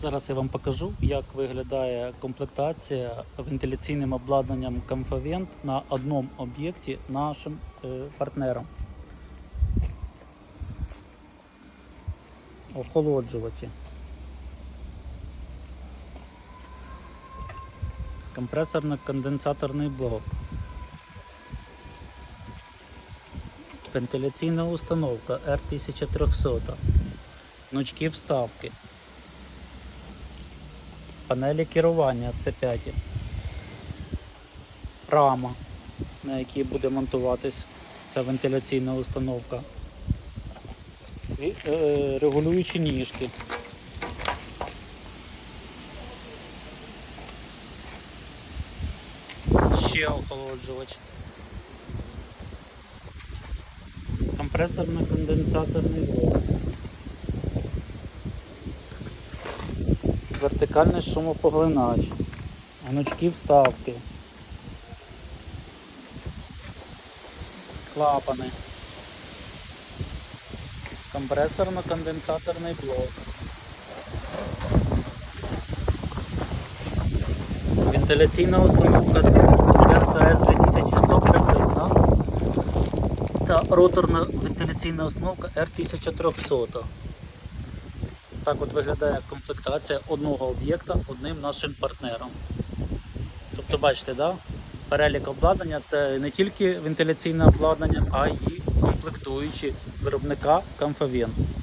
Зараз я вам покажу, як виглядає комплектація вентиляційним обладнанням Comfavent на одному об'єкті нашим е, партнером. Охолоджувачі. Компресорно-конденсаторний блок. Вентиляційна установка R1300. Гнучки вставки. Панелі керування C5. Рама, на якій буде монтуватись ця вентиляційна установка. І, е, регулюючі ніжки. Ще охолоджувач. Компресорно-конденсаторний блок. Вертикальний шумопоглинач. Гнучки вставки. Клапани. Компресорно-конденсаторний блок. Вентиляційна установка RCS 2100 приклеєна та роторна вентиляційна установка R1300. Так от виглядає комплектація одного об'єкта одним нашим партнером. Тобто, бачите, да? перелік обладнання це не тільки вентиляційне обладнання, а й комплектуючі виробника Comfavent.